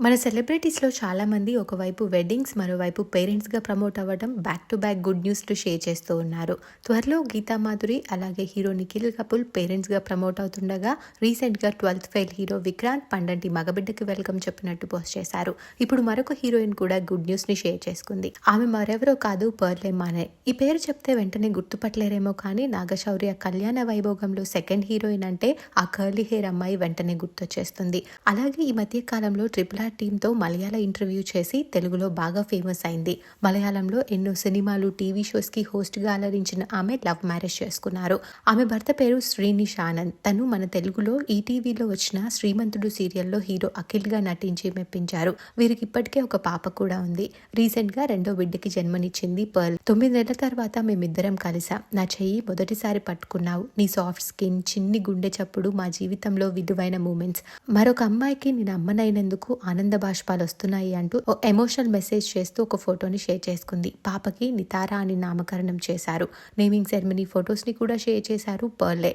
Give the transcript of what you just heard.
మన సెలబ్రిటీస్లో చాలామంది ఒకవైపు వెడ్డింగ్స్ మరోవైపు పేరెంట్స్గా ప్రమోట్ అవ్వడం బ్యాక్ టు బ్యాక్ గుడ్ న్యూస్లు షేర్ చేస్తూ ఉన్నారు. త్వరలో గీతా మాధురి అలాగే హీరో నిఖిల్ కపుల్ పేరెంట్స్గా ప్రమోట్ అవుతుండగా రీసెంట్గా ట్వెల్త్ ఫెయిల్ హీరో విక్రాంత్ పండంటి మగబిడ్డకి వెల్కమ్ చెప్పినట్టు పోస్ట్ చేశారు. ఇప్పుడు మరొక హీరోయిన్ కూడా గుడ్ న్యూస్ని షేర్ చేసుకుంది. ఆమె మరెవరో కాదు పర్లే మానే. ఈ పేరు చెప్తే వెంటనే గుర్తుపట్టలేరేమో కానీ నాగశౌర్య కళ్యాణ వైభోగంలో సెకండ్ హీరోయిన్ అంటే ఆ కర్లీ హెయిర్ అమ్మాయి వెంటనే గుర్తొచ్చేస్తుంది. అలాగే ఈ మధ్య కాలంలో ట్రిపుల్ ఆర్ టీంతో మలయాళ ఇంటర్వ్యూ చేసి తెలుగులో బాగా ఫేమస్ అయింది. మలయాళంలో ఎన్నో సినిమాలు టీవీ షోస్కి హోస్ట్గా అలరించిన ఆమె లవ్ మ్యారేజ్ చేసుకున్నారు. ఆమె భర్త పేరు శ్రీనిష్ ఆనంద్. తను మన తెలుగులో ఈటీవీలో వచ్చిన శ్రీమంతుడు సీరియల్లో హీరో అఖిల్గా నటించి మెప్పించారు. వీరికి ఇప్పటికే ఒక పాప కూడా ఉంది. రీసెంట్గా రెండో బిడ్డకి జన్మనిచ్చింది పర్ల్. తొమ్మిది నెలల తర్వాత మేమిద్దరం కలిసాం. నా చెయ్యి మొదటిసారి పట్టుకున్నావు. నీ సాఫ్ట్ స్కిన్ చిన్ని గుండె చప్పుడు మా జీవితంలో విలువైన మూమెంట్స్. మరొక అమ్మాయికి నేను అమ్మనైనందుకు ఆనంద బాష్పాలు వస్తున్నాయి అంటూ ఓ ఎమోషనల్ మెసేజ్ చేస్తూ ఒక ఫోటోని షేర్ చేసుకుంది. పాపకి నితారా అని నామకరణం చేశారు. నేమింగ్ సెరమనీ ఫొటోస్ని కూడా షేర్ చేశారు పర్లే.